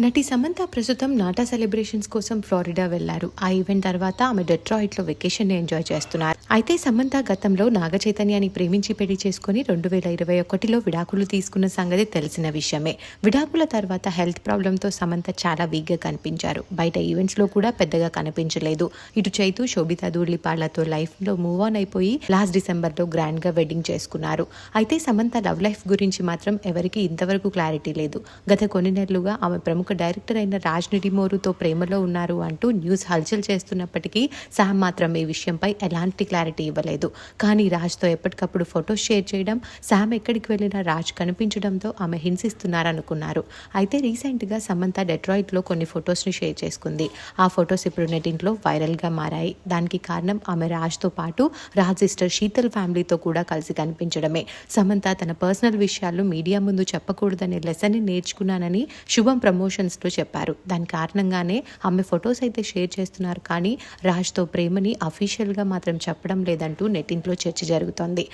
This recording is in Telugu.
నటి సమంత ప్రస్తుతం నాటా సెలబ్రేషన్స్ కోసం ఫ్లోరిడా వెళ్ళారు. ఆ ఈవెంట్ తర్వాత ఆమె డెట్రాయిట్లో వెకేషన్ ఎంజాయ్ చేస్తున్నారు. అయితే సమంత గతంలో నాగ చైతన్యాన్ని ప్రేమించి పెళ్ళి చేసుకుని రెండు వేల ఇరవై ఒకటిలో విడాకులు తీసుకున్న సంగతి తెలిసిన విషయమే. విడాకుల తర్వాత హెల్త్ ప్రాబ్లంతో సమంత చాలా వీక్గా కనిపించారు. బయట ఈవెంట్స్లో కూడా పెద్దగా కనిపించలేదు. ఇటు చైతు శోభితా దూర్లిపాళ్ళతో లైఫ్లో మూవ్ ఆన్ అయిపోయి లాస్ట్ డిసెంబర్లో గ్రాండ్గా వెడ్డింగ్ చేసుకున్నారు. అయితే సమంత లవ్ లైఫ్ గురించి మాత్రం ఎవరికి ఇంతవరకు క్లారిటీ లేదు. గత కొన్ని నెలలుగా ఆమె ప్రముఖ డైరెక్టర్ అయిన రాజ్ నిడిమోరుతో ప్రేమలో ఉన్నారు అంటూ న్యూస్ హల్చల్ చేస్తున్నప్పటికీ సామ్ మాత్రం ఈ విషయంపై ఎలాంటి క్లారిటీ ఇవ్వలేదు. కానీ రాజ్తో ఎప్పటికప్పుడు ఫొటోస్ షేర్ చేయడం సామ్ ఎక్కడికి వెళ్ళినా రాజ్ కనిపించడంతో ఆమె హింసిస్తున్నారనుకున్నారు. అయితే రీసెంట్గా సమంత డెట్రాయిట్లో కొన్ని ఫొటోస్ని షేర్ చేసుకుంది. ఆ ఫొటోస్ ఇప్పుడు నెటింట్లో వైరల్గా మారాయి. దానికి కారణం ఆమె రాజ్తో పాటు రాజ్ సిస్టర్ శీతల్ ఫ్యామిలీతో కూడా కలిసి కనిపించడమే. సమంత తన పర్సనల్ విషయాలు మీడియా ముందు చెప్పకూడదనే లెసన్ని నేర్చుకున్నానని శుభం ప్రమోషన్ ఎమోషన్స్తో చెప్పారు. దాని కారణంగానే ఆమె ఫొటోస్ అయితే షేర్ చేస్తున్నారు కానీ రాజ్తో ప్రేమని అఫీషియల్గా మాత్రం చెప్పడం లేదంటూ నెట్టింట్లో చర్చ జరుగుతోంది.